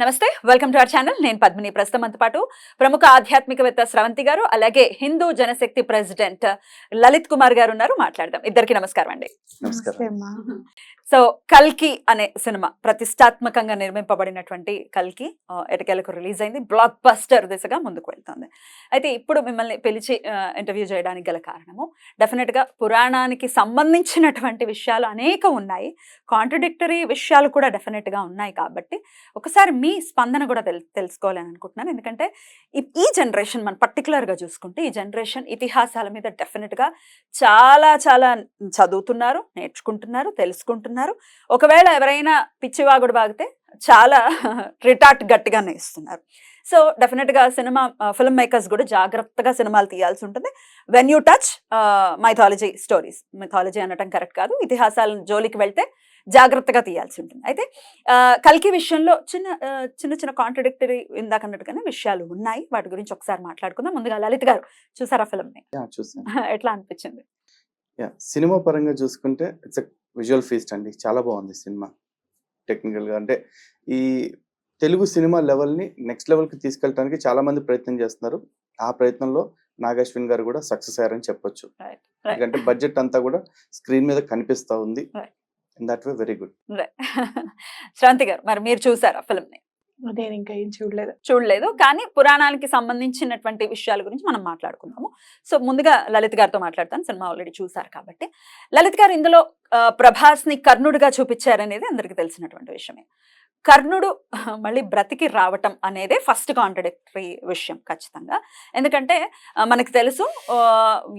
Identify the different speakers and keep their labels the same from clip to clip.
Speaker 1: నమస్తే welcome to our channel. నేను పద్మిని ప్రస్తుతం పాటు ప్రముఖ ఆధ్యాత్మికవేత్త స్రవంతి గారు అలాగే హిందూ జనశక్తి ప్రెసిడెంట్ లలిత్ కుమార్ గారు ఉన్నారు. మాట్లాడదాం. ఇద్దరికి నమస్కారం అండి.
Speaker 2: నమస్కారం.
Speaker 1: సో కల్కి అనే సినిమా ప్రతిష్టాత్మకంగా నిర్మింపబడినటువంటి కల్కి ఎటకేలకు రిలీజ్ అయింది. బ్లాక్ బస్టర్ దిశగా ముందుకు వెళ్తుంది. అయితే ఇప్పుడు మిమ్మల్ని పిలిచి ఇంటర్వ్యూ చేయడానికి గల కారణము డెఫినెట్గా పురాణానికి సంబంధించినటువంటి విషయాలు అనేక ఉన్నాయి. కాంట్రడిక్టరీ విషయాలు కూడా డెఫినెట్గా ఉన్నాయి కాబట్టి ఒకసారి మీ స్పందన కూడా తెలు తెలుసుకోవాలని అనుకుంటున్నాను. ఎందుకంటే ఈ- జనరేషన్ మనం పర్టికులర్గా గా చూసుకుంటే ఈ జనరేషన్ ఇతిహాసాల మీద డెఫినెట్గా చాలా చాలా చదువుతున్నారు నేర్చుకుంటున్నారు తెలుసుకుంటున్నారు. ఒకవేళ ఎవరైనా పిచ్చివాగుడు బాగితే చాలా రిటార్ట్ గట్టిగానే ఇస్తున్నారు సో డెఫినెట్గా సినిమా ఫిల్మ్ మేకర్స్ కూడా జాగ్రత్తగా సినిమాలు తీయాల్సి ఉంటుంది. When you touch mythology stories mythology అనటం కరెక్ట్ కాదు. ఇతిహాసాల జోలికి వెళ్తే జాగ్రత్తగా తీయాల్సి ఉంటుంది. అయితే కల్కి విషయంలో చిన్న చిన్న చిన్న కాంట్రడిక్టరీ ఇందాక అన్నట్టుగానే విషయాలు ఉన్నాయి. వాటి గురించి ఒకసారి మాట్లాడుకుందాం. ముందుగా లలిత్ గారు చూసారా ఫిల్మ్ని
Speaker 2: చూసాను.
Speaker 1: ఎట్లా అనిపించింది?
Speaker 2: యా సినిమా పరంగా చూసుకుంటే ఇట్స్ విజువల్ ఫీస్ట్ అండి. చాలా బాగుంది సినిమా. టెక్నికల్గా అంటే ఈ తెలుగు సినిమా లెవెల్ని నెక్స్ట్ లెవెల్కి తీసుకెళ్ళడానికి చాలా మంది ప్రయత్నం చేస్తున్నారు. ఆ ప్రయత్నంలో నాగశ్విన్ గారు కూడా సక్సెస్ అయ్యారని చెప్పొచ్చు. ఎందుకంటే బడ్జెట్ అంతా కూడా స్క్రీన్ మీద కనిపిస్తా ఉంది. In that way very good
Speaker 1: Shranthi garu మరి మీరు చూసారా ఫిల్మ్ని?
Speaker 3: నేను ఇంకా ఏం చూడలేదు.
Speaker 1: చూడలేదు. కానీ పురాణానికి సంబంధించినటువంటి విషయాల గురించి మనం మాట్లాడుకుందాము. సో ముందుగా లలిత్ గారితో మాట్లాడతాను. సినిమా ఆల్రెడీ చూసారు కాబట్టి. లలిత్ గారు ఇందులో ఆ, ప్రభాస్ని కర్ణుడిగా చూపించారనేది అందరికీ తెలిసినటువంటి విషయమే. కర్ణుడు మళ్ళీ బ్రతికి రావటం అనేదే ఫస్ట్ కాంట్రడిక్టరీ విషయం ఖచ్చితంగా. ఎందుకంటే మనకి తెలుసు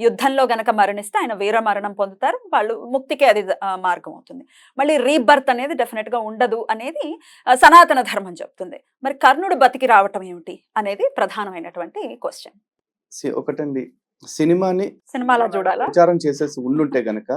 Speaker 1: యుద్ధంలో గనక మరణిస్తే ఆయన వీర మరణం పొందుతారు వాళ్ళు ముక్తికి అది మార్గం అవుతుంది. మళ్ళీ రీబర్త్ అనేది డెఫినెట్గా ఉండదు అనేది సనాతన ధర్మం చెప్తుంది. మరి కర్ణుడు బతికి రావటం ఏమిటి అనేది ప్రధానమైనటువంటి క్వశ్చన్
Speaker 2: ఒకటండి. సినిమాని
Speaker 1: సినిమాలో చూడాలా?
Speaker 2: ప్రచారం చేసేసి ఉండుంటే గనక.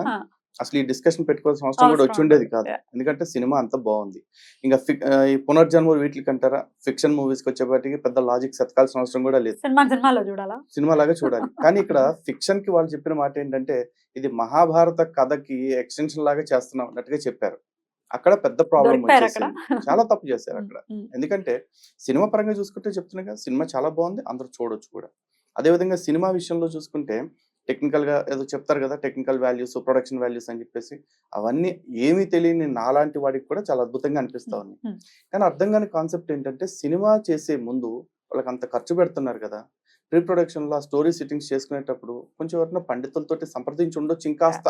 Speaker 2: అసలు ఈ డిస్కషన్ పెట్టుకోవాల్సిన అవసరం కూడా వచ్చి ఉండేది. కాదు. ఎందుకంటే సినిమా అంత బాగుంది. ఇంకా ఈ పునర్జన్మ వీటికి అంటారా ఫిక్షన్ మూవీస్కి వచ్చేపాటికి పెద్ద లాజిక్ సెతకాల్సిన అవసరం కూడా లేదు.
Speaker 1: సినిమా సినిమాలో చూడాలా?
Speaker 2: సినిమా లాగా చూడాలి. కానీ ఇక్కడ ఫిక్షన్కి వాళ్ళు చెప్పిన మాట ఏంటంటే ఇది మహాభారత కథకి ఎక్స్టెన్షన్ లాగా చేస్తున్నాం అన్నట్టుగా చెప్పారు. అక్కడ పెద్ద ప్రాబ్లం
Speaker 1: అక్కడ.
Speaker 2: చాలా తప్పు చేశారు అక్కడ. ఎందుకంటే సినిమా పరంగా చూసుకుంటే చెప్తున్నా కదా సినిమా చాలా బాగుంది అందరూ చూడొచ్చు కూడా. అదేవిధంగా సినిమా విషయంలో చూసుకుంటే టెక్నికల్గా ఏదో చెప్తారు కదా టెక్నికల్ వాల్యూస్ ప్రొడక్షన్ వాల్యూస్ అని చెప్పేసి అవన్నీ ఏమీ తెలియని నాలాంటి వాడికి కూడా చాలా అద్భుతంగా అనిపిస్తా ఉన్నాయి. కానీ అర్థం కాని కాన్సెప్ట్ ఏంటంటే సినిమా చేసే ముందు వాళ్ళకి అంత ఖర్చు పెడుతున్నారు కదా ప్రీ ప్రొడక్షన్లో స్టోరీ సిట్టింగ్స్ చేసుకునేటప్పుడు కొంచెం ఎవరైనా పండితులతోటి సంప్రదించి ఉండొచ్చు ఇంకాస్త.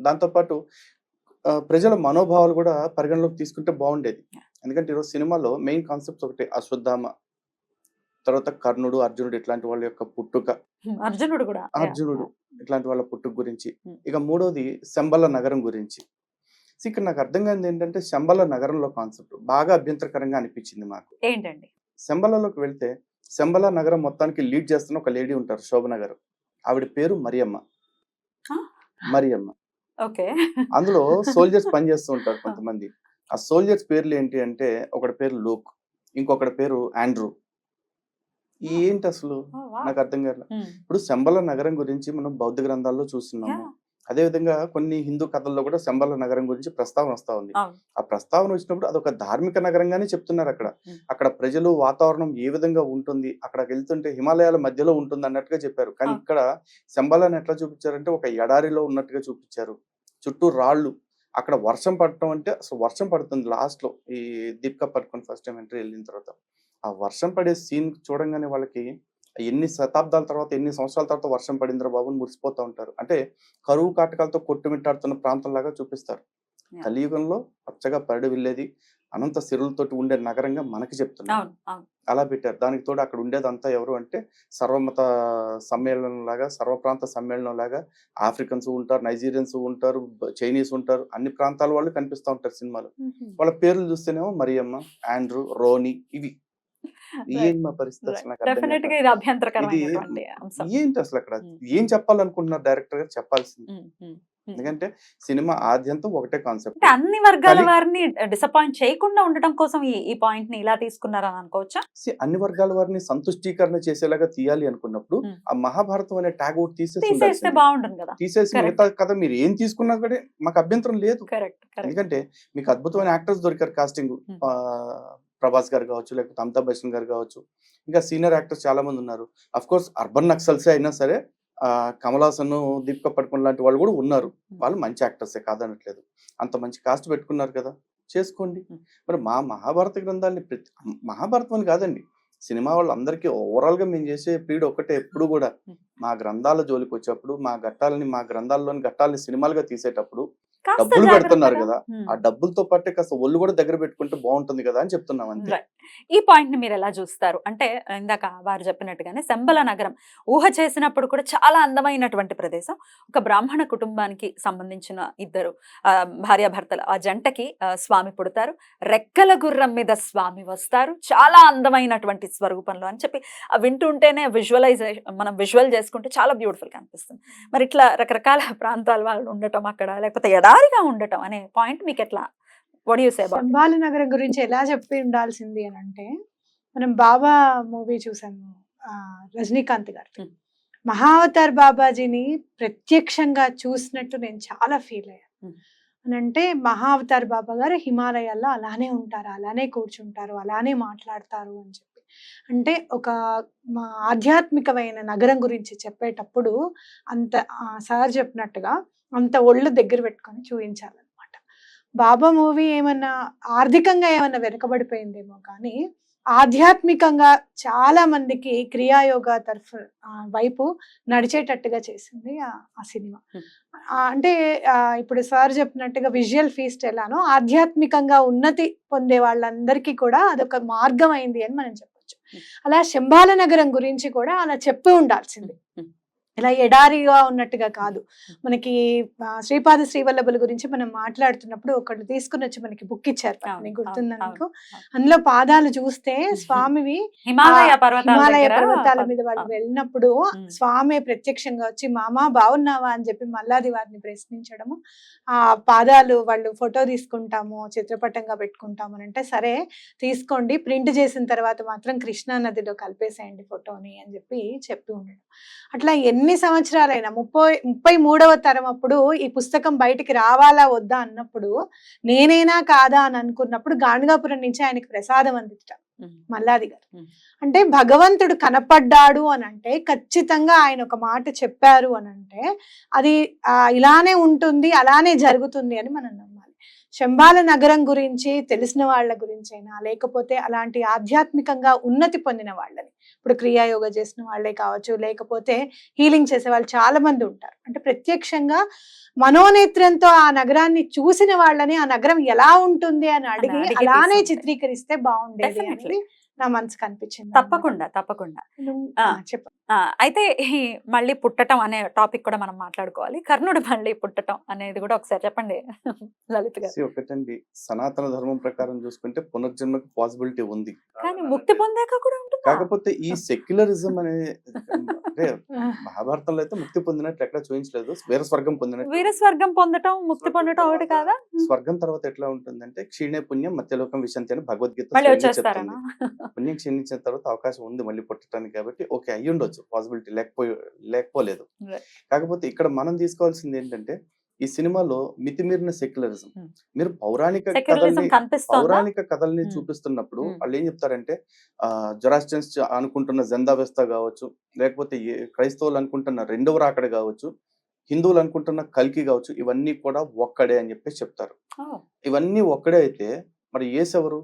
Speaker 2: దాంతోపాటు ఆ, ప్రజల మనోభావాలు కూడా పరిగణలోకి తీసుకుంటే బాగుండేది. ఎందుకంటే ఈరోజు సినిమాలో మెయిన్ కాన్సెప్ట్స్ ఒకటి అశ్వత్థామ తర్వాత కర్ణుడు అర్జునుడు ఇట్లాంటి వాళ్ళ యొక్క పుట్టుక.
Speaker 1: అర్జునుడు కూడా.
Speaker 2: అర్జునుడు ఇట్లాంటి వాళ్ళ పుట్టుక గురించి. ఇక మూడోది శంబల నగరం గురించి. సో ఇక్కడ నాకు అర్థం కానిది ఏంటంటే శంబల నగరంలో కాన్సెప్ట్ బాగా అభ్యంతరకరంగా అనిపించింది మాకు.
Speaker 1: ఏంటండి?
Speaker 2: శంబలలోకి వెళ్తే శంబల నగరం మొత్తానికి లీడ్ చేస్తున్న ఒక లేడీ ఉంటారు శోభన గారు ఆవిడ పేరు మరియమ్మ? మరియమ్మ.
Speaker 1: ఓకే.
Speaker 2: అందులో సోల్జర్స్ పనిచేస్తూ ఉంటారు కొంతమంది. ఆ సోల్జర్స్ పేర్లు ఏంటి అంటే ఒకటి పేరు లూక్ ఇంకొకటి పేరు ఆండ్రూ. ఏంటి అసలు నాకు అర్థం కాదు ఇప్పుడు శంబల నగరం గురించి మనం బౌద్ధ గ్రంథాల్లో చూస్తున్నాము. అదే విధంగా కొన్ని హిందూ కథల్లో కూడా శంబల నగరం గురించి ప్రస్తావన వస్తా ఉంది. ఆ ప్రస్తావన వచ్చినప్పుడు అదొక ధార్మిక నగరంగానే చెప్తున్నారు అక్కడ. అక్కడ ప్రజలు వాతావరణం ఏ విధంగా ఉంటుంది అక్కడికి వెళ్తుంటే హిమాలయాల మధ్యలో ఉంటుంది అన్నట్టుగా చెప్పారు. కానీ. ఇక్కడ శంబలాన్ని ఎట్లా చూపించారంటే ఒక ఎడారిలో ఉన్నట్టుగా చూపించారు. చుట్టూ రాళ్ళు. అక్కడ వర్షం పడటం అంటే అసలు వర్షం పడుతుంది లాస్ట్లో ఈ దీపికా పడుకొని ఫస్ట్ టైం ఎంట్రీ వెళ్ళిన తర్వాత. ఆ వర్షం పడే సీన్ చూడంగానే వాళ్ళకి ఎన్ని శతాబ్దాల తర్వాత ఎన్ని సంవత్సరాల తర్వాత వర్షం పడిందిరా బాబు అని మురిసిపోతా ఉంటారు. అంటే కరువు కాటకాలతో కొట్టుమిట్టాడుతున్న ప్రాంతం లాగా చూపిస్తారు. కలియుగంలో పచ్చగా పరడి వెళ్ళేది అనంత సిరులతోటి ఉండే నగరంగా మనకి చెప్తున్నారు. అలా పెట్టారు. దానికి తోడు అక్కడ ఉండేదంతా ఎవరు అంటే సర్వమత సమ్మేళనం లాగా సర్వప్రాంత సమ్మేళనం లాగా ఆఫ్రికన్స్ ఉంటారు నైజీరియన్స్ ఉంటారు చైనీస్ ఉంటారు అన్ని ప్రాంతాల వాళ్ళు కనిపిస్తూ ఉంటారు సినిమాలో. వాళ్ళ పేర్లు చూస్తేనేమో మరియమ్మ ఆండ్రూ రోనీ ఇవి. పరిస్థితి.
Speaker 1: ఇది అభ్యంతరకరమైనటువంటి అంశం
Speaker 2: ఏంటి అసలు అక్కడ. ఏం చెప్పాలనుకుంటున్నారు డైరెక్టర్ గారు చెప్పాల్సింది. ఎందుకంటే సినిమా ఆద్యంతం ఒకటే కాన్సెప్ట్
Speaker 1: అన్ని వర్గాల వారిని డిసప్పాయింట్ చేయకుండా ఉండటం కోసం ఈ పాయింట్ని ఇలా తీసుకున్నారని అనుకోవచ్చా
Speaker 2: అన్ని వర్గాల వారిని సంతుష్టీకరణ చేసేలాగా తీయాలి అనుకున్నప్పుడు. ఆ మహాభారతం అనే ట్యాగ్ తీసేసి
Speaker 1: తీసేస్తే. బాగుంటుంది కదా
Speaker 2: తీసేసి. మిగతా కథ మీరు ఏం తీసుకున్నా కూడా మాకు అభ్యంతరం లేదు ఎందుకంటే మీకు అద్భుతమైన యాక్టర్స్ దొరికారు కాస్టింగ్. ప్రభాస్ గారు కావచ్చు లేకపోతే అమితాబ్ బచ్చన్ గారు కావచ్చు ఇంకా సీనియర్ యాక్టర్స్ చాలా మంది ఉన్నారు. అఫ్ కోర్స్ అర్బన్ నక్సల్సే అయినా సరే కమల్ హాసన్ దీపిక పడుకున్న లాంటి వాళ్ళు కూడా ఉన్నారు. వాళ్ళు మంచి యాక్టర్సే కాదనట్లేదు. అంత మంచి కాస్ట్ పెట్టుకున్నారు కదా. చేసుకోండి.
Speaker 1: Hmm.
Speaker 2: మరి మా మహాభారత గ్రంథాన్ని ప్రతి మహాభారతం అని కాదండి. సినిమా వాళ్ళందరికీ ఓవరాల్గా మేము చేసే పీడ ఒకటే ఎప్పుడు కూడా.
Speaker 1: Hmm.
Speaker 2: మా గ్రంథాల జోలికి వచ్చేప్పుడు మా ఘట్టాలని మా గ్రంథాల్లోని ఘట్టాలని సినిమాలుగా తీసేటప్పుడు డబ్బులు పెడుతున్నారు. కదా. ఆ డబ్బులతో పాటే కాస్త ఒళ్ళు కూడా దగ్గర పెట్టుకుంటే బాగుంటుంది కదా అని చెప్తున్నాం అంతే.
Speaker 1: ఈ పాయింట్ని మీరు ఎలా చూస్తారు? అంటే ఇందాక వారు చెప్పినట్టుగానే శంబల నగరం ఊహ చేసినప్పుడు కూడా చాలా అందమైనటువంటి ప్రదేశం. ఒక బ్రాహ్మణ కుటుంబానికి సంబంధించిన ఇద్దరు ఆ, భార్యాభర్తలు ఆ జంటకి స్వామి పుడతారు. రెక్కల గుర్రం మీద స్వామి వస్తారు. చాలా అందమైనటువంటి స్వరూపంలో అని చెప్పి ఆ వింటుంటేనే విజువలైజ్ మనం విజువల్ చేసుకుంటే చాలా బ్యూటిఫుల్గా అనిపిస్తుంది. మరి ఇట్లా రకరకాల ప్రాంతాల వాళ్ళు ఉండటం అక్కడ లేకపోతే ఎడారిగా ఉండటం అనే పాయింట్ మీకు ఎట్లా
Speaker 3: శంబాలి నగరం గురించి ఎలా చెప్పి ఉండాల్సింది అని అంటే మనం బాబా మూవీ చూసాము రజనీకాంత్ గారి
Speaker 1: Hmm.
Speaker 3: మహావతార్ బాబాజీని ప్రత్యక్షంగా చూసినట్టు నేను చాలా ఫీల్ అయ్యాను
Speaker 1: Hmm.
Speaker 3: అని అంటే మహావతార్ బాబా గారు హిమాలయాల్లో అలానే ఉంటారు అలానే కూర్చుంటారు అలానే మాట్లాడతారు అని చెప్పి. అంటే ఒక మా ఆధ్యాత్మికమైన నగరం గురించి చెప్పేటప్పుడు అంత సార్ చెప్పినట్టుగా అంత ఒళ్ళు దగ్గర పెట్టుకొని చూపించాలన్నమాట బాబా మూవీ ఏమన్నా ఆర్థికంగా ఏమన్నా వెనుకబడిపోయిందేమో కానీ ఆధ్యాత్మికంగా చాలా మందికి క్రియాయోగ తరఫు వైపు నడిచేటట్టుగా చేసింది ఆ సినిమా అంటే ఇప్పుడు సార్ చెప్పినట్టుగా విజువల్ ఫీస్ట్ ఎలానో ఆధ్యాత్మికంగా ఉన్నతి పొందే వాళ్ళందరికీ కూడా అదొక మార్గం అయింది అని మనం చెప్పొచ్చు. అలా శంబాల నగరం గురించి కూడా అలా చెప్పి ఉండాల్సింది. ఇలా ఎడారిగా ఉన్నట్టుగా కాదు. మనకి శ్రీపాద శ్రీవల్లభుల గురించి మనం మాట్లాడుతున్నప్పుడు ఒకళ్ళు తీసుకుని వచ్చి మనకి బుక్ ఇచ్చారు
Speaker 1: అవును,
Speaker 3: నీకు గుర్తుందా
Speaker 1: అవును,
Speaker 3: నీకు?
Speaker 1: అవును.
Speaker 3: అందులో పాదాలు చూస్తే స్వామివి
Speaker 1: హిమాలయ పర్వతాల
Speaker 3: హిమాలయ పర్వతాల మీద వాళ్ళు. వెళ్ళినప్పుడు. స్వామి ప్రత్యక్షంగా వచ్చి మామా బాగున్నావా? అని చెప్పి మల్లాది వారిని ప్రశ్నించడము. ఆ పాదాలు వాళ్ళు ఫోటో తీసుకుంటాము చిత్రపటంగా పెట్టుకుంటాము అని అంటే సరే తీసుకోండి. ప్రింట్ చేసిన తర్వాత మాత్రం కృష్ణా నదిలో కలిపేసేయండి ఫోటోని అని చెప్పి చెప్పి ఉండడం. అట్లా ఎన్ని సంవత్సరాలైనా ముప్పై ముప్పై మూడవ తరం అప్పుడు ఈ పుస్తకం బయటికి రావాలా వద్దా అన్నప్పుడు నేనేనా కాదా అని అనుకున్నప్పుడు గాణగాపురం నుంచి ఆయనకి ప్రసాదం అందించడం. మల్లాది గారు. అంటే భగవంతుడు కనపడ్డాడు అని అంటే ఖచ్చితంగా ఆయన ఒక మాట చెప్పారు అని అంటే అది ఇలానే ఉంటుంది అలానే జరుగుతుంది అని మనం శంబాల నగరం గురించి తెలిసిన వాళ్ళ గురించైనా లేకపోతే అలాంటి ఆధ్యాత్మికంగా ఉన్నతి పొందిన వాళ్ళని ఇప్పుడు క్రియాయోగ చేసిన వాళ్ళే కావచ్చు లేకపోతే హీలింగ్ చేసే వాళ్ళు చాలా మంది ఉంటారు అంటే ప్రత్యక్షంగా మనోనేత్రంతో ఆ నగరాన్ని చూసిన వాళ్ళని ఆ నగరం ఎలా ఉంటుంది అని అడిగి అలానే. చిత్రీకరిస్తే బాగుండేది. అనేది నా మనసుకు అనిపించింది
Speaker 1: తప్పకుండా తప్పకుండా
Speaker 3: నువ్వు-
Speaker 1: ఆ.
Speaker 3: ఆ, చెప్పు
Speaker 1: ఆ, అయితే ఈ మళ్ళీ పుట్టటం అనే టాపిక్ కూడా మనం మాట్లాడుకోవాలి. కర్ణుడు మళ్ళీ పుట్టటం అనేది కూడా ఒకసారి చెప్పండి లలిత్ గారు.
Speaker 2: ఒకటండి. సనాతన ధర్మం ప్రకారం చూసుకుంటే పునర్జన్మకు పాసిబిలిటీ ఉంది.
Speaker 1: కానీ ముక్తి పొందాక కూడా ఉంటుందా?
Speaker 2: కాకపోతే ఈ సెక్యులరిజం అనే అంటే మహాభారతంలో అయితే ముక్తి పొందినట్లు ఎక్కడ చూపించలేదు. వేరే స్వర్గం పొందినట్లు.
Speaker 1: వీర స్వర్గం పొందటం ముక్తి పొందటం ఒకటి కాదా?
Speaker 2: స్వర్గం తర్వాత ఎట్లా ఉంటుందంటే క్షీణే పుణ్యం మధ్యలోకం విషంతి అని భగవద్గీత. పుణ్యం క్షీణించిన తర్వాత అవకాశం ఉంది మళ్ళీ పుట్టడానికి కాబట్టి ఓకే అయ్యి ఉండొచ్చు పాసిబిలిటీ లేకపోయి లేకపోలేదు. కాకపోతే ఇక్కడ మనం తీసుకోవాల్సింది ఏంటంటే ఈ సినిమాలో మితిమీరిన సెక్యులరిజం
Speaker 1: Hmm.
Speaker 2: మీరు పౌరాణిక కథల్ని పౌరాణిక కథల్ని
Speaker 1: Hmm.
Speaker 2: చూపిస్తున్నప్పుడు
Speaker 1: Hmm.
Speaker 2: వాళ్ళు ఏం చెప్తారంటే ఆ జొరాస్టియన్స్ అనుకుంటున్న జెందావెస్త కావచ్చు లేకపోతే క్రైస్తవులు అనుకుంటున్న రెండవ రాకడ కావచ్చు హిందువులు అనుకుంటున్న కల్కి కావచ్చు ఇవన్నీ కూడా ఒక్కడే అని చెప్పేసి చెప్తారు ఇవన్నీ ఒక్కడే అయితే మరి యేసు ఎవరు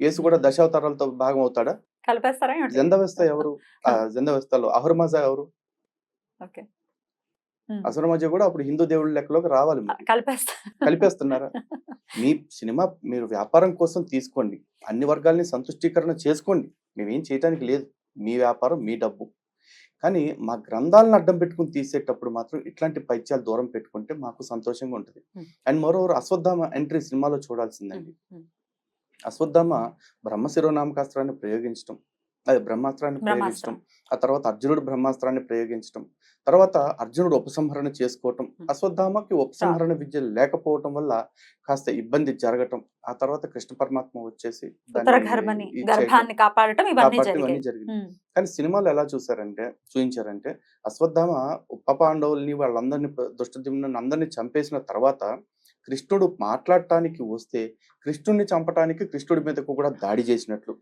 Speaker 2: యేసు కూడా దశావతారాలతో భాగం అవుతాడా
Speaker 1: కలిపేస్తారా?
Speaker 2: జెందవెస్త ఎవరు? ఆ. జెందవెస్తలో అహుర్మాజా ఎవరు?
Speaker 1: ఓకే.
Speaker 2: అసురమాజా కూడా అప్పుడు హిందూ దేవుళ్ళ లెక్కలోకి రావాలి మరి.
Speaker 1: కలిపేస్తా.
Speaker 2: కలిపేస్తున్నారా? మీ సినిమా మీరు వ్యాపారం కోసం తీసుకోండి. అన్ని వర్గాల్ని సంతుష్టీకరణ చేసుకోండి. మేమేం చేయడానికి లేదు. మీ వ్యాపారం మీ డబ్బు. కానీ మా గ్రంథాలను అడ్డం పెట్టుకుని తీసేటప్పుడు మాత్రం ఇట్లాంటి పైత్యాలు దూరం పెట్టుకుంటే మాకు సంతోషంగా ఉంటుంది. అండ్ మరోవర్ అశ్వత్థామ ఎంట్రీ సినిమాలో చూడాల్సిందండి. అశ్వత్థామ బ్రహ్మ శిరోనామకాస్త్రాన్ని ప్రయోగించడం అది బ్రహ్మాస్త్రాన్ని
Speaker 1: బ్రహ్మాస్త్రం.
Speaker 2: ప్రయోగించడం ఆ తర్వాత అర్జునుడు బ్రహ్మాస్త్రాన్ని ప్రయోగించడం తర్వాత అర్జునుడు ఉపసంహరణ చేసుకోవటం. అశ్వత్థామకి ఉపసంహరణ విద్య లేకపోవటం వల్ల కాస్త ఇబ్బంది జరగటం. ఆ తర్వాత కృష్ణ పరమాత్మ వచ్చేసి
Speaker 1: కాపాడటం ఇవన్నీ
Speaker 2: జరిగింది. కానీ సినిమాలు ఎలా చూసారంటే చూపించారంటే అశ్వత్థామ ఉప పాండవుల్ని వాళ్ళందరినీ దుష్టదిమ్ని అందరినీ చంపేసిన తర్వాత కృష్ణుడు మాట్లాడటానికి వస్తే కృష్ణుడిని చంపటానికి కృష్ణుడి మీదకు కూడా దాడి చేసినట్లు.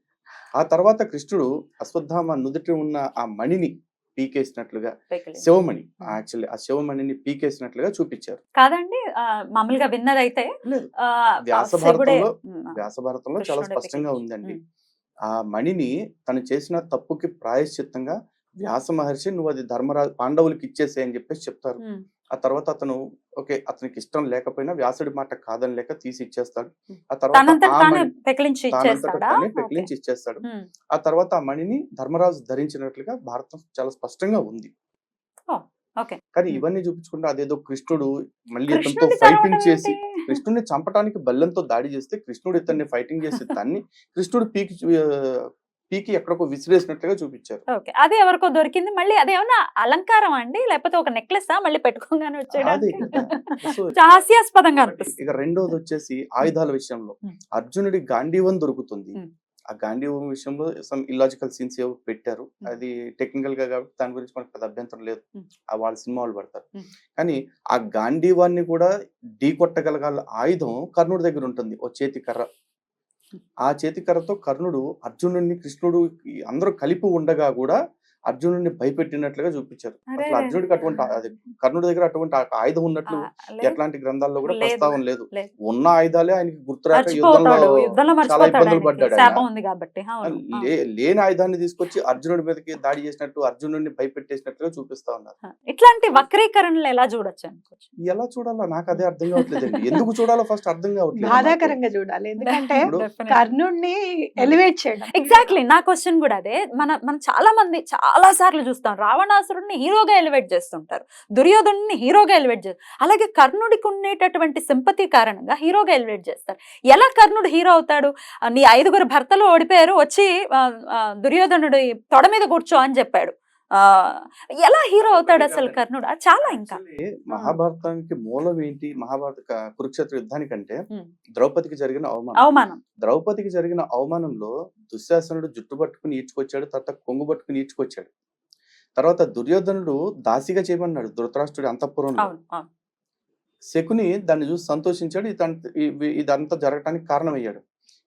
Speaker 2: ఆ తర్వాత కృష్ణుడు అశ్వత్థామ నుదుటి ఉన్న ఆ మణిని పీకేసినట్లుగా
Speaker 1: పైకి
Speaker 2: శివమణి యాక్చువల్లీ ఆ శివమణిని పీకేసినట్లుగా చూపించారు.
Speaker 1: కాదండి మామూలుగా విన్నదైతే
Speaker 2: వ్యాస భారతంలో వ్యాస భారతంలో చాలా స్పష్టంగా. ఉందండి. ఆ మణిని తను చేసిన తప్పుకి ప్రాయశ్చిత్తంగా వ్యాస మహర్షి నువ్వు అది ధర్మరాజు పాండవులకి ఇచ్చేసే అని చెప్పేసి చెప్తారు. ఆ తర్వాత అతను ఓకే అతనికి ఇష్టం లేకపోయినా వ్యాసుడి మాట కాదని లేక తీసి ఇచ్చేస్తాడు. ఆ తర్వాత
Speaker 1: పెకిలించి ఇచ్చేస్తాడా
Speaker 2: ఆ తర్వాత ఆ మణిని ధర్మరాజు ధరించినట్లుగా భారతం చాలా స్పష్టంగా ఉంది. కానీ. ఇవన్నీ చూపించుకుంటే అదేదో కృష్ణుడు మళ్ళీ ఇతనితో ఫైటింగ్ చేసి? కృష్ణుడిని చంపడానికి బల్లెంతో దాడి చేస్తే కృష్ణుడు ఇతన్ని ఫైటింగ్ చేసి దాన్ని కృష్ణుడు పీకి పీకి ఎక్కడికో విసిరేసినట్లుగా చూపించారు.
Speaker 1: ఓకే. అది ఎవరికో దొరికింది. మళ్ళీ అదేమన్నా అలంకారం అండి? లేకపోతే ఒక నెక్లెస్ మళ్ళీ పెట్టుకోగానే
Speaker 2: అదే.
Speaker 1: వచ్చేయడానికి హాస్యాస్పదంగా అనిపిస్తుంది.
Speaker 2: ఇక రెండోది వచ్చేసి ఆయుధాల విషయంలో. అర్జునుడి గాంధీవం దొరుకుతుంది. ఆ గాంధీవం విషయంలో సమ్ ఇల్లాజికల్ సీన్స్ ఏవో పెట్టారు. అది టెక్నికల్గా కాబట్టి దాని గురించి మనకు పెద్ద అభ్యంతరం లేదు. వాళ్ళ సినిమా వాళ్ళు పడతారు. కానీ ఆ గాంధీవాన్ని కూడా ఢీ కొట్టగలగాల ఆయుధం కర్ణుడి దగ్గర ఉంటుంది. ఓ చేతి కర్ర. ఆ చేతికర్రతో కర్ణుడు అర్జునుడిని కృష్ణుడు అందరూ కలిపి ఉండగా కూడా అర్జునుడిని భయపెట్టినట్లుగా చూపించారు. అసలు అర్జునుడికి అటువంటి అది కర్ణుడి దగ్గర అటువంటి ఆయుధం ఉన్నట్లు ఎట్లాంటి గ్రంథాల్లో కూడా ప్రస్తావన లేదు. ఉన్న ఆయుధాలే ఆయనకి గుర్తురాక యుద్ధంలో చాలా ఇబ్బందులు. పడ్డాడు లేని ఆయుధాన్ని తీసుకొచ్చి అర్జునుడి మీదకి దాడి చేసినట్టు అర్జునుడిని భయపెట్టేసినట్టుగా చూపిస్తా ఉన్నారు.
Speaker 1: ఇట్లాంటి వక్రీకరణలు ఎలా చూడొచ్చు అనుకోవచ్చు
Speaker 2: ఎలా చూడాలో? నాకు అదే అర్థం కావట్లేదండి. ఎందుకు చూడాలో ఫస్ట్ అర్థం కావట్లేదు.
Speaker 3: బాధాకరంగా చూడాలి. ఎందుకంటే కర్ణుడిని ఎలివేట్ చేయడం.
Speaker 1: ఎగ్జాక్ట్లీ నా క్వశ్చన్ కూడా అదే. మన మనం చాలా మంది చాలా సార్లు చూస్తాం. రావణాసురుడిని హీరోగా ఎలివేట్ చేస్తుంటారు. దుర్యోధనుడిని హీరోగా ఎలివేట్ చేస్తారు అలాగే కర్ణుడికి ఉండేటటువంటి సింపతి కారణంగా హీరోగా ఎలివేట్ చేస్తారు. ఎలా కర్ణుడు హీరో అవుతాడు? నీ ఐదుగురు భర్తలు ఓడిపోయారు వచ్చి దుర్యోధనుడి తొడ మీద కూర్చో అని చెప్పాడు. ఎలా హీరో అవుతాడు అసలు కర్ణుడు? చాలా ఇంకా.
Speaker 2: మహాభారతానికి మూలం ఏంటి మహాభారత కురుక్షేత్ర యుద్ధానికంటే
Speaker 1: Hmm.
Speaker 2: ద్రౌపదికి జరిగిన అవమానం.
Speaker 1: అవమానం.
Speaker 2: ద్రౌపదికి జరిగిన అవమానంలో దుశ్శాసనుడు జుట్టు పట్టుకుని ఈడ్చుకొచ్చాడు తర్వాత కొంగు పట్టుకుని ఈడ్చుకొచ్చాడు. తర్వాత దుర్యోధనుడు దాసిగా చేయమన్నాడు ధృతరాష్ట్రుడి అంతఃపురంలో.
Speaker 1: అవును
Speaker 2: శకుని దాన్ని చూసి సంతోషించాడు ఇదంత- జరగటానికి కారణమయ్యాడు.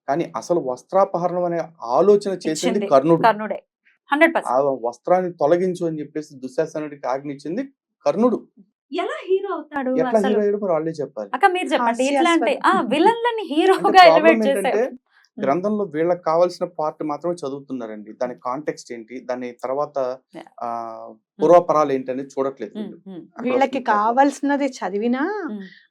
Speaker 2: కానీ అసలు వస్త్రాపహరణం అనే ఆలోచన చేసింది కర్ణుడు.
Speaker 1: కర్ణుడే. హండ్రెడ్
Speaker 2: ఆ వస్త్రాన్ని తొలగించు అని చెప్పేసి దుశ్శాసనుడికి ఆజ్ఞించింది కర్ణుడు.
Speaker 1: ఎలా హీరో అవుతాడు
Speaker 2: ఎట్లా హీరో అయ్యాడు మరి వాళ్ళే చెప్పాలి.
Speaker 1: అక్క మీరు చెప్పండి. ఇట్లాంటి ఆ
Speaker 3: హాస్యాస్పదం.
Speaker 1: విలన్లని
Speaker 2: అంటే
Speaker 1: హీరోగా ఎలివేట్
Speaker 2: ఏంటంటే గ్రంథంలో వీళ్ళకి కావాల్సిన పార్ట్ మాత్రమే చదువుతున్నారండి. దాని కాంటెక్స్ట్ ఏంటి? దాని తర్వాత. ఆ పూర్వపరాలు ఏంటి అనేది చూడట్లేదు
Speaker 3: వీళ్ళకి. కావాల్సినది చదివినా.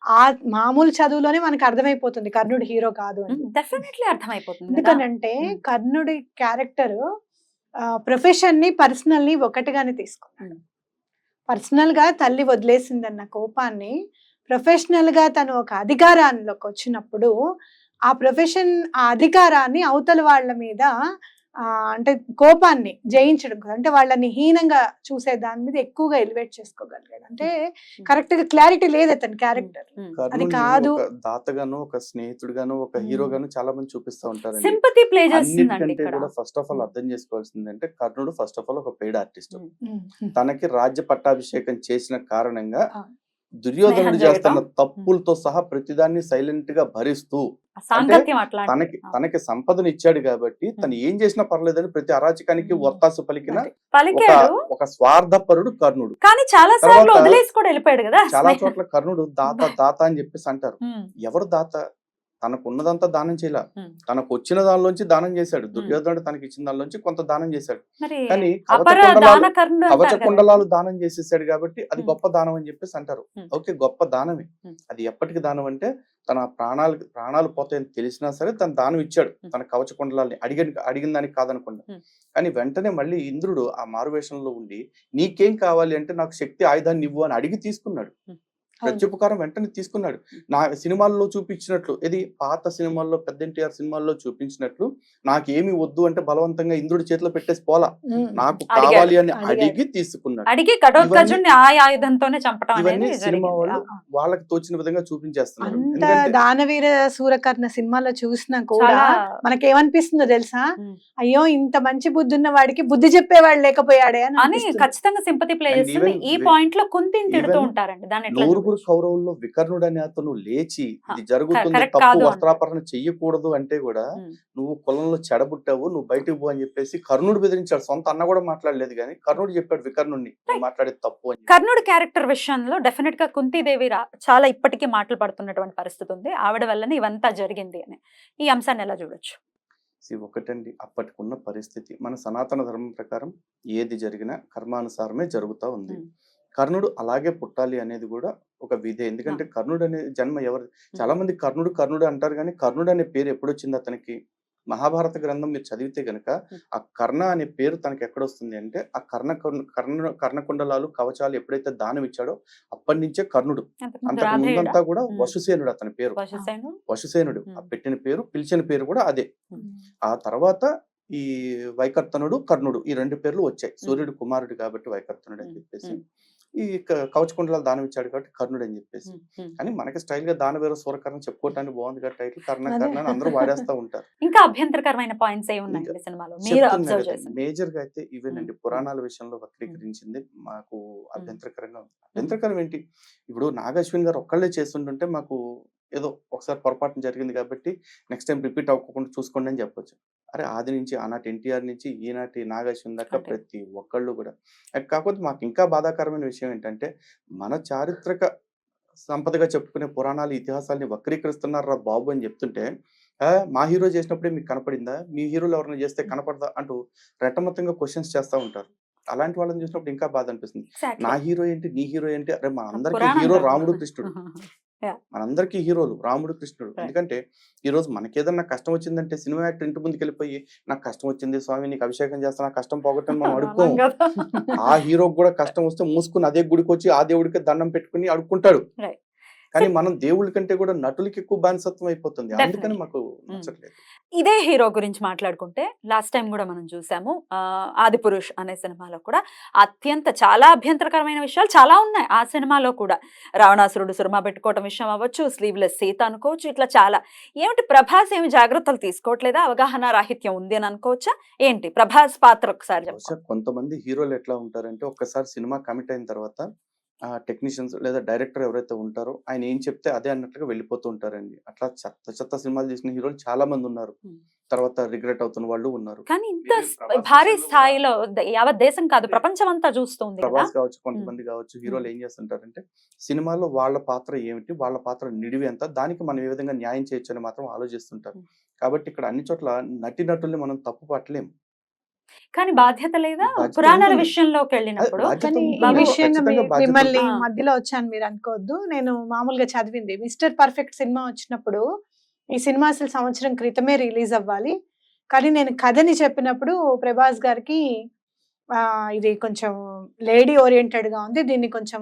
Speaker 3: ఆ మామూలు చదువులోనే మనకు అర్థమైపోతుంది కర్ణుడు హీరో కాదు అని.
Speaker 1: డెఫినెట్లీ అర్థమైపోతుంది కదా.
Speaker 3: ఎందుకనంటే. కర్ణుడి క్యారెక్టర్ ప్రొఫెషన్ని పర్సనల్ని ఒకటిగానే తీసుకున్నాడు
Speaker 1: ఉమ్.
Speaker 3: పర్సనల్గా తల్లి వదిలేసిందన్న కోపాన్ని ప్రొఫెషనల్గా తను ఒక అధికారాల్లోకి వచ్చినప్పుడు ఆ ప్రొఫెషన్ ఆ అధికారాన్ని అవతల వాళ్ళ మీద అంటే కోపాన్ని జయించడం. అంటే వాళ్ళని హీనంగా చూసే దాని మీద ఎక్కువగా ఎలివేట్ చేసుకోగలిగాడు అంటే కరెక్ట్గా క్లారిటీ లేదు అతని క్యారెక్టర్.
Speaker 2: కర్ణుడిని
Speaker 3: కాదు.
Speaker 2: దాతగాను ఒక స్నేహితుడుగాను ఒక. హీరోగాను చాలా మంది చూపిస్తా ఉంటారండి
Speaker 1: సింపతి ప్లే చేస్తుందండి
Speaker 2: అన్నిటికంటే
Speaker 1: ఇక్కడ
Speaker 2: కూడా ఫస్ట్ ఆఫ్ ఆల్. అర్థం చేసుకోవాల్సింది అంటే కర్ణుడు ఫస్ట్ ఆఫ్ ఆల్ ఒక పెయిడ్ ఆర్టిస్ట్. తనకి రాజ్య పట్టాభిషేకం చేసిన కారణంగా. దుర్యోధనుడు చేస్తున్న. తప్పులతో సహా ప్రతిదాన్ని సైలెంట్గా భరిస్తూ. తనకి. తనకి సంపదను ఇచ్చాడు కాబట్టి తను ఏం చేసినా పర్లేదని ప్రతి అరాచకానికి. వర్తాసు పలికిన. ఒక స్వార్థపరుడు కర్ణుడు
Speaker 1: కానీ చాలా సార్లు వదిలేసి కూడా వెళ్ళిపోయాడు కదా
Speaker 2: చాలా. చోట్ల కర్ణుడు దాత దాత అని చెప్పేసి అంటారు ఎవరు దాత తనకు ఉన్నదంతా దానం చేయలే. తనకు వచ్చిన దానిలోంచి దానం చేశాడు దుర్యోధనుడు తనకి ఇచ్చిన దానిలోంచి కొంత దానం చేశాడు కానీ కవచ కుండలాలు
Speaker 1: దాన
Speaker 2: చేసేసాడు కాబట్టి అది. గొప్ప దానం అని చెప్పేసి అంటారు. ఓకే గొప్ప దానమే. అది ఎప్పటికి దానం అంటే తన ప్రాణాలు ప్రాణాలు పోతాయని తెలిసినా సరే తన దానం ఇచ్చాడు. తన కవచ కుండలాల్ని అడిగిన అడిగిన దానికి కాదనకుండా. కానీ వెంటనే మళ్ళీ ఇంద్రుడు ఆ మారువేషంలో ఉండి నీకేం కావాలి అంటే నాకు శక్తి ఆయుధాన్ని ఇవ్వు అని అడిగి తీసుకున్నాడు ప్రత్యుపకారం వెంటనే తీసుకున్నాడు నా సినిమాల్లో చూపించినట్లు ఇది పాత సినిమాల్లో పెద్ద ఎన్టీఆర్ సినిమాల్లో చూపించినట్లు నాకు ఏమి వద్దు అంటే బలవంతంగా ఇంద్రుడి చేతిలో పెట్టేసి పోలా. నాకు. కావాలి అని. అడిగి తీసుకున్నాడు
Speaker 1: అడిగి ఆయుధంతోనే
Speaker 2: ఇవన్నీ సినిమా. వాళ్ళు. వాళ్ళకి తోచిన విధంగా చూపించేస్తున్నారు
Speaker 3: దానవీర సూరకర్ణ సినిమాలో చూసినా కూడా మనకేమనిపిస్తుందో తెలుసా. అయ్యో ఇంత మంచి బుద్ధి ఉన్న వాడికి బుద్ధి చెప్పేవాడు లేకపోయాడే అని.
Speaker 1: ఖచ్చితంగా సింపతి ప్లే చేస్తుంది ఈ పాయింట్లో కుంతిని తిడుతూ ఉంటారండి ఎట్లా చూడొచ్చు?
Speaker 2: కౌరవుల్లో వికర్ణుడు అనే అతను లేచి ఇది జరుగుతుంది తప్పు. వస్త్రాపరణ చెయ్యకూడదు అంటే కూడా. నువ్వు కులంలో చెడబుట్టావు నువ్వు బయటకు పో అని చెప్పేసి కర్ణుడు బెదిరించాడు సొంత అన్న కూడా మాట్లాడలేదు కానీ కర్ణుడు చెప్పాడు వికర్ణుడిని. మాట్లాడేది తప్పు అని
Speaker 1: కర్ణుడి క్యారెక్టర్ విషయంలో డెఫినెట్గా కుంతీదేవి చాలా ఇప్పటికీ మాటలు పడుతున్నటువంటి పరిస్థితి ఉంది ఆవిడ వల్లనే ఇవంతా జరిగింది అని ఈ అంశాన్ని ఎలా చూడొచ్చు
Speaker 2: ఒకటండి అప్పటికున్న పరిస్థితి మన సనాతన ధర్మం ప్రకారం ఏది జరిగినా కర్మానుసారమే జరుగుతూ ఉంది. కర్ణుడు అలాగే పుట్టాలి అనేది కూడా ఒక విధే ఎందుకంటే కర్ణుడు అనే జన్మ ఎవరు చాలా మంది కర్ణుడు కర్ణుడు అంటారు కానీ కర్ణుడు అనే పేరు ఎప్పుడు వచ్చింది అతనికి మహాభారత గ్రంథం మీరు చదివితే గనక. ఆ కర్ణ అనే పేరు తనకి ఎక్కడొస్తుంది అంటే ఆ కర్ణ కర్ణ కర్ణకుండలాలు కవచాలు ఎప్పుడైతే దానం ఇచ్చాడో అప్పటి నుంచే కర్ణుడు అంతకు? ముందంతా కూడా. వసుసేనుడు అతని పేరు? వసుసేనుడు ఆ. పెట్టిన పేరు పిలిచిన పేరు కూడా అదే. ఆ తర్వాత ఈ వైకర్తనుడు కర్ణుడు ఈ రెండు పేర్లు వచ్చాయి సూర్యుడు కుమారుడు కాబట్టి వైకర్తనుడు అని చెప్పేసి. ఈ క- కవచకుండలాలు దానం ఇచ్చాడు కాబట్టి కర్ణుడు అని చెప్పేసి. కానీ మనకి స్టైల్గా దానవీర సూరకర్ణ చెప్పుకోవటానికి బాగుంది కదా టైటిల్. కర్ణ. కర్ణ అని అందరూ వాడేస్తా ఉంటారు.
Speaker 1: ఇంకా అభ్యంతరకరమైన పాయింట్స్
Speaker 2: మేజర్గా అయితే ఇవేనండి. పురాణాల విషయంలో వక్రీకరించింది. మాకు అభ్యంతరకరంగా ఉంది. అభ్యంతరకరం ఏంటి? ఇప్పుడు నాగశ్విన్ గారు ఒక్కళ్ళే చేస్తుంటుంటే మాకు ఏదో ఒకసారి పొరపాటు జరిగింది కాబట్టి నెక్స్ట్ టైం రిపీట్ అవ్వకుండా చూసుకోండి అని చెప్పొచ్చు. అరే! ఆది నుంచి ఆనాటి ఎన్టీఆర్ నుంచి ఈనాటి నాగశ్విన్ దాకా. ప్రతి ఒక్కళ్ళు కూడా. కాకపోతే మాకు ఇంకా బాధాకరమైన విషయం ఏంటంటే మన చారిత్రక సంపదగా చెప్పుకునే పురాణాలు ఇతిహాసాలని వక్రీకరిస్తున్నారా బాబు అని చెప్తుంటే "ఆ, మా హీరో చేసినప్పుడే మీకు కనపడిందా? మీ హీరోలు ఎవరైనా చేస్తే కనపడదా? అంటూ రెట్టమొత్తంగా క్వశ్చన్స్ చేస్తూ ఉంటారు. అలాంటి వాళ్ళని చూసినప్పుడు ఇంకా బాధ అనిపిస్తుంది. నా హీరో ఏంటి? నీ హీరో ఏంటి? అరే మన అందరికీ హీరో. రాముడు కృష్ణుడు. మనందరికీ హీరోలు రాముడు కృష్ణుడు. ఎందుకంటే ఈ రోజు మనకి ఏదన్నా కష్టం వచ్చిందంటే సినిమా యాక్టర్ ఇంటి ముందుకు వెళ్ళిపోయి నాకు కష్టం వచ్చింది స్వామి నీకు అభిషేకం చేస్తా నాకు కష్టం పోగొట్టని మనం అడుక్కోం
Speaker 1: అన్నాం కదా.
Speaker 2: ఆ హీరోకి కూడా కష్టం వస్తే మూసుకుని అదే గుడికి వచ్చి ఆ దేవుడికి దండం పెట్టుకుని అడుక్కుంటాడు. కానీ మనం దేవుళ్ళ కంటే కూడా నటులకి ఎక్కువ బానిసత్వం అయిపోతుంది. అందుకని. మాకు నచ్చట్లేదు.
Speaker 1: ఇదే హీరో గురించి మాట్లాడుకుంటే లాస్ట్ టైం కూడా మనం చూసాము ఆది పురుష్ అనే సినిమాలో కూడా అత్యంత చాలా అభ్యంతరకరమైన విషయాలు చాలా ఉన్నాయి. ఆ సినిమాలో కూడా రావణాసురుడు సురమా పెట్టుకోవటం విషయం అవ్వచ్చు స్లీవ్లెస్ సీత అనుకోవచ్చు ఇట్లా చాలా. ఏమిటి ప్రభాస్ ఏమి జాగ్రత్తలు తీసుకోవట్లేదా? అవగాహన రాహిత్యం ఉంది అని అనుకోవచ్చా? ఏంటి? ప్రభాస్ పాత్ర ఒకసారి
Speaker 2: కొంతమంది హీరోలు ఎట్లా ఉంటారంటే ఒక్కసారి సినిమా కమిట్ అయిన తర్వాత టెక్నీషియన్స్ లేదా డైరెక్టర్ ఎవరైతే ఉంటారో ఆయన ఏం చెప్తే అదే అన్నట్టుగా వెళ్ళిపోతూ ఉంటారండి. అట్లా చెత్త చెత్త సినిమాలు తీసిన హీరోలు చాలా మంది ఉన్నారు. తర్వాత రిగ్రెట్ అవుతున్న వాళ్ళు ఉన్నారు.
Speaker 1: కానీ ఇంత భారీ స్థాయిలో యావత్ దేశం కాదు ప్రపంచం అంతా చూస్తుంది కదా?
Speaker 2: ప్రభాస్ కావచ్చు కొంతమంది కావచ్చు హీరోలు ఏం చేస్తుంటారంటే సినిమాలో వాళ్ళ పాత్ర ఏమిటి వాళ్ళ పాత్ర నిడివి ఎంత దానికి మనం ఏ విధంగా న్యాయం చేయొచ్చు అని మాత్రం ఆలోచిస్తుంటారు. కాబట్టి ఇక్కడ అన్ని చోట్ల నటి నటుల్ని మనం తప్పు పట్టలేం
Speaker 1: కానీ బాధ్యత లేదా పురాణాల. విషయంలోకి వెళ్ళినప్పుడు
Speaker 3: మిమ్మల్ని. మధ్యలో వచ్చాను మీరు అనుకోవద్దు. నేను మామూలుగా చదివింది మిస్టర్ పర్ఫెక్ట్ సినిమా వచ్చినప్పుడు ఈ సినిమా అసలు సంవత్సరం క్రితమే రిలీజ్ అవ్వాలి. కానీ నేను కథని చెప్పినప్పుడు ప్రభాస్ గారికి ఆ, ఇది కొంచెం లేడీ ఓరియంటెడ్గా ఉంది. దీన్ని కొంచెం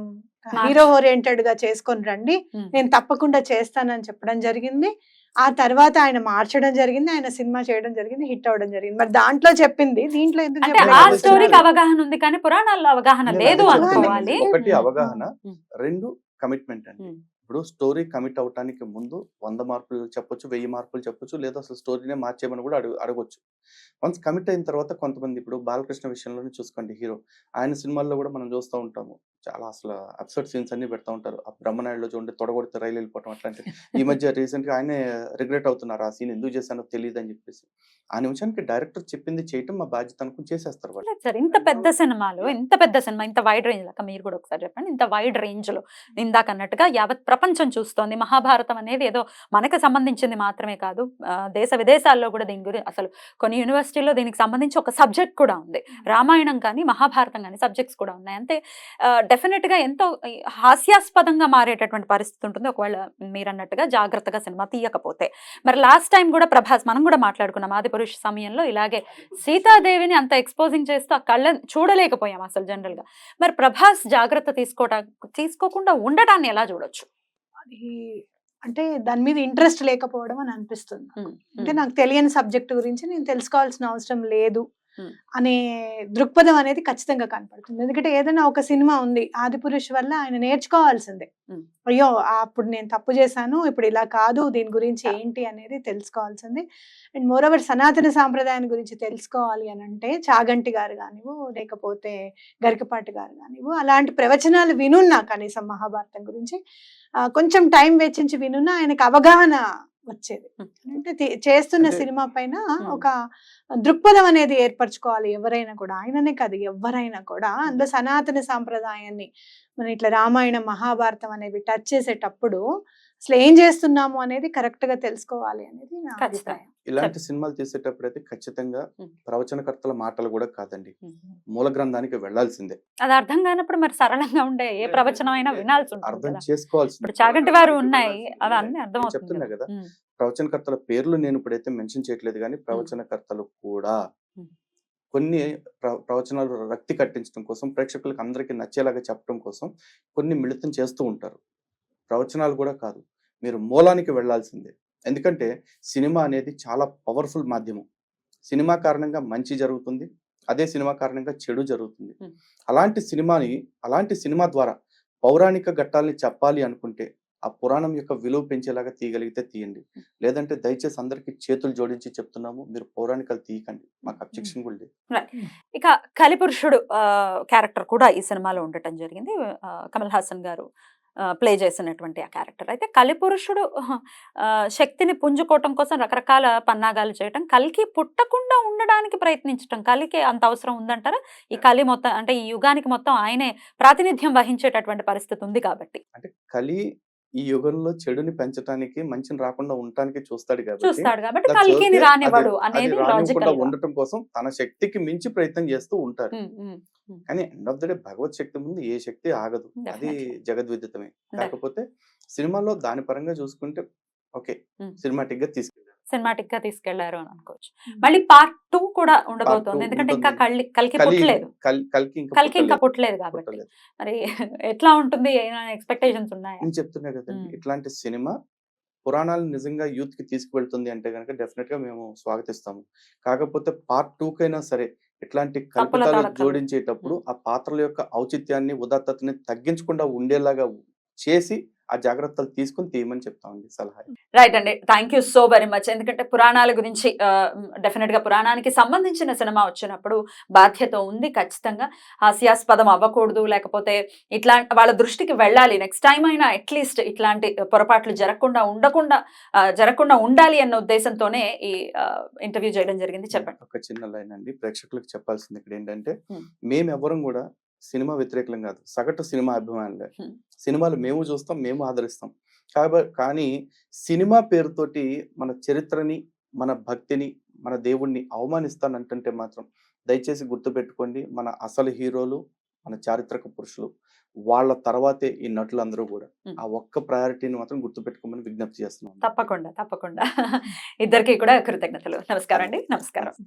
Speaker 3: హీరో ఓరియంటెడ్గా చేసుకొని రండి. నేను తప్పకుండా చేస్తానని చెప్పడం జరిగింది. ఆ తర్వాత ఆయన మార్చడం జరిగింది ఆయన సినిమా చేయడం జరిగింది హిట్ అవ్వడం జరిగింది. మరి దాంట్లో చెప్పింది దీంట్లో ఎందుకు?
Speaker 1: స్టోరీకి అవగాహన ఉంది కానీ పురాణాల్లో అవగాహన లేదు అనుకోవాలి.
Speaker 2: ఒకటి అవగాహన రెండు కమిట్మెంట్ అండి. ఇప్పుడు స్టోరీ కమిట్ అవటానికి ముందు వంద మార్కులు చెప్పొచ్చు వెయ్యి మార్కులు చెప్పొచ్చు లేదా అసలు స్టోరీనే మార్చేయమని కూడా అడుగు అడగొచ్చు. వన్స్ కమిట్ అయిన తర్వాత కొంతమంది ఇప్పుడు బాలకృష్ణ విషయంలోనే చూసుకోండి హీరో. ఆయన సినిమాల్లో కూడా మనం చూస్తూ ఉంటాము. చాలా అసలు అప్సెట్ సీన్స్ అన్ని పెడతా ఉంటారు. ఆ బ్రహ్మనాయుడులో చూడండి తొడగొడితే రైలు వెళ్ళిపోవటం అట్లాంటి ఈ మధ్య రీసెంట్గా ఆయనే రిగ్రెట్ అవుతున్నారు ఆ సీన్ ఎందుకు చేశానో తెలియదు అని చెప్పేసి. ఆ నిమిషానికి డైరెక్టర్ చెప్పింది చేయటం మా బాధ్యత అనుకుని చేసేస్తారు వాళ్ళు.
Speaker 1: సార్ ఇంత పెద్ద సినిమాలు ఇంత పెద్ద సినిమా ఇంత వైడ్ రేంజ్ లాగా మీరు కూడా ఒకసారి చెప్పండి. ఇంత వైడ్ రేంజ్లో ఇందాక అన్నట్టుగా యావత్ ప్రపంచం చూస్తోంది. మహాభారతం అనేది ఏదో మనకు సంబంధించింది మాత్రమే కాదు. దేశ విదేశాల్లో కూడా దీని గురించి అసలు కొన్ని యూనివర్సిటీలో దీనికి సంబంధించి ఒక సబ్జెక్ట్ కూడా ఉంది. రామాయణం కానీ మహాభారతం కానీ సబ్జెక్ట్స్ కూడా ఉన్నాయి. అంతే. డెఫినెట్గా ఎంతో హాస్యాస్పదంగా మారేటటువంటి పరిస్థితి ఉంటుంది. ఒకవేళ మీరు అన్నట్టుగా జాగ్రత్తగా సినిమా తీయకపోతే. మరి లాస్ట్ టైం కూడా ప్రభాస్ మనం కూడా మాట్లాడుకున్నాం ఆది పురుష సమయంలో ఇలాగే సీతాదేవిని అంత ఎక్స్పోజింగ్ చేస్తూ ఆ కళ్ళని చూడలేకపోయాం అసలు జనరల్గా మరి ప్రభాస్ జాగ్రత్త తీసుకోవటం తీసుకోకుండా ఉండటాన్ని ఎలా చూడొచ్చు?
Speaker 3: అది అంటే దాని మీద ఇంట్రెస్ట్ లేకపోవడం అని అనిపిస్తుంది అంటే నాకు తెలియని సబ్జెక్ట్ గురించి నేను తెలుసుకోవాల్సిన అవసరం లేదు. అనే దృక్పథం అనేది ఖచ్చితంగా కనపడుతుంది ఎందుకంటే ఏదైనా ఒక సినిమా ఉంది ఆదిపురుష్ వల్ల ఆయన నేర్చుకోవాల్సిందే. అయ్యో అప్పుడు నేను తప్పు చేశాను ఇప్పుడు ఇలా కాదు దీని గురించి. ఏంటి అనేది తెలుసుకోవాల్సింది అండ్ మోరోవర్ సనాతన సాంప్రదాయం గురించి తెలుసుకోవాలి అని అంటే చాగంటి గారు కానివ్వు లేకపోతే గరికపాటి గారు కానివ్వు అలాంటి ప్రవచనాలు వినున్నా కనీసం మహాభారతం గురించి కొంచెం టైం వెచ్చించి వినున్నా ఆయనకు అవగాహన వచ్చేది. అంటే చేస్తున్న సినిమా పైన. ఒక దృక్పథం అనేది ఏర్పరచుకోవాలి ఎవరైనా కూడా. ఆయననే కాదు ఎవరైనా కూడా అందులో సనాతన సాంప్రదాయాన్ని మన ఇట్లా రామాయణం మహాభారతం అనేవి టచ్ చేసేటప్పుడు అసలు ఏం చేస్తున్నాము అనేది కరెక్ట్గా తెలుసుకోవాలి అనేది నా. అభిప్రాయం.
Speaker 2: ఇలాంటి సినిమాలు తీసేటప్పుడు అయితే ఖచ్చితంగా. ప్రవచనకర్తల మాటలు కూడా కాదండి. మూల గ్రంథానికి వెళ్ళాల్సిందే
Speaker 1: అది అర్థం కానప్పుడు మరి సరళంగా ఉండే ఏ ప్రవచనం అయినా వినాల్సి ఉంటుంది
Speaker 2: అర్థం
Speaker 1: ఇప్పుడు చాగంటి వారు ఉన్నాయి. అవి అన్ని అర్థం
Speaker 2: చెప్తున్నా
Speaker 1: అవుతుంది
Speaker 2: కదా ప్రవచనకర్తల పేర్లు నేను ఇప్పుడైతే మెన్షన్ చేయట్లేదు కానీ ప్రవచనకర్తలు కూడా. కొన్ని ప్ర- ప్రవచనాలు రక్తి కట్టించడం కోసం ప్రేక్షకులకు అందరికీ నచ్చేలాగా చెప్పడం కోసం కొన్ని మిళితం చేస్తూ ఉంటారు. ప్రవచనాలు కూడా కాదు. మీరు మూలానికి వెళ్ళాల్సిందే. ఎందుకంటే సినిమా అనేది చాలా పవర్ఫుల్ మాధ్యమం. సినిమా కారణంగా మంచి జరుగుతుంది అదే సినిమా కారణంగా చెడు జరుగుతుంది. అలాంటి సినిమాని అలాంటి సినిమా ద్వారా పౌరాణిక ఘట్టాల్ని చెప్పాలి అనుకుంటే ఆ పురాణం యొక్క విలువ పెంచేలాగా తీయగలిగితే తీయండి. లేదంటే దయచేసి అందరికి చేతులు జోడించి చెప్తున్నాము మీరు పౌరాణికలు తీయకండి. మాకు అబ్జెక్షన్ కూడా లేదు.
Speaker 1: ఇక కలిపురుషుడు క్యారెక్టర్ కూడా ఈ సినిమాలో ఉండటం జరిగింది. కమల్ హాసన్ గారు ప్లే చేసినటువంటి ఆ క్యారెక్టర్. అయితే కలిపురుషుడు శక్తిని పుంజుకోవటం కోసం రకరకాల పన్నాగాలు చేయటం కలికి పుట్టకుండా ఉండడానికి ప్రయత్నించటం కలికి అంత అవసరం ఉందంటారా? ఈ కలి మొత్తం అంటే ఈ యుగానికి మొత్తం ఆయనే ప్రాతినిధ్యం వహించేటటువంటి పరిస్థితి ఉంది కాబట్టి.
Speaker 2: అంటే కలి ఈ యుగంలో చెడుని పెంచడానికి మంచిని రాకుండా ఉండటానికి చూస్తాడు కాబట్టి ఉండటం కోసం తన శక్తికి మించి ప్రయత్నం చేస్తూ ఉంటారు కానీ ఎండ్ ఆఫ్ ద డే భగవత్ శక్తి ముందు ఏ శక్తి ఆగదు. అది. జగద్విదితమే. కాకపోతే సినిమాలో దాని పరంగా చూసుకుంటే ఓకే. సినిమాటిక్గా తీసుకెళ్ళారు
Speaker 1: సినిమాటిక్గా తీసుకెళ్ళారు అని అనుకోవచ్చు మళ్ళీ పార్ట్ టూ కూడా ఉండబోతోంది ఎందుకంటే ఇంకా. కళ్ళి కలికి
Speaker 2: కలి
Speaker 1: పుట్టలేదు
Speaker 2: కల్- కలికి ఇంకా పుట్టలేదు.
Speaker 1: కాబట్టి. మరి ఎట్లా ఉంటుంది ఎక్స్పెక్టేషన్స్ ఉన్నాయా
Speaker 2: నేను చెప్తున్నా కదండి. ఇట్లాంటి సినిమా పురాణాలు నిజంగా యూత్కి తీసుకువెళ్తుంది అంటే కనుక డెఫినెట్గా మేము స్వాగతిస్తాము కాకపోతే పార్ట్ టూ కైనా సరే ఇట్లాంటి కల్పితాలు. జోడించేటప్పుడు ఆ పాత్రల యొక్క ఔచిత్యాన్ని ఉదాత్తతని తగ్గించకుండా ఉండేలాగా చేసి ఆ జాగ్రత్తలు తీసుకుని తీయమని చెప్తామండి సలహా.
Speaker 1: రైట్ అండి. Thank you so very much ఎందుకంటే పురాణాల గురించి డెఫినెట్గా పురాణానికి సంబంధించిన సినిమా వచ్చినప్పుడు బాధ్యత ఉంది ఖచ్చితంగా. హాస్యాస్పదం అవ్వకూడదు లేకపోతే ఇట్లా వాళ్ళ దృష్టికి వెళ్ళాలి. నెక్స్ట్ టైం అయినా అట్లీస్ట్ ఇట్లాంటి పొరపాట్లు జరగకుండా ఉండకుండా జరగకుండా ఉండాలి అన్న ఉద్దేశంతోనే ఈ ఇంటర్వ్యూ చేయడం జరిగింది. చెప్పండి.
Speaker 2: ఒక చిన్న లైన్ అండి. ప్రేక్షకులకు చెప్పాల్సింది ఇక్కడ ఏంటంటే
Speaker 1: మ్మ్.
Speaker 2: మేమెవరం కూడా సినిమా వ్యతిరేకం కాదు. సగటు సినిమా అభిమానులే. సినిమాలు మేము చూస్తాం మేము ఆదరిస్తాం. కాబట్టి కానీ సినిమా పేరుతోటి మన చరిత్రని మన భక్తిని మన దేవుణ్ణి అవమానిస్తానంటుంటే మాత్రం దయచేసి గుర్తుపెట్టుకోండి మన అసలు హీరోలు మన చారిత్రక పురుషులు వాళ్ళ తర్వాతే ఈ నటులందరూ కూడా. ఆ ఒక్క ప్రయారిటీని మాత్రం గుర్తుపెట్టుకోమని విజ్ఞప్తి చేస్తున్నాం
Speaker 1: తప్పకుండా తప్పకుండా. ఇద్దరికి కూడా కృతజ్ఞతలు. నమస్కారం అండి. నమస్కారం.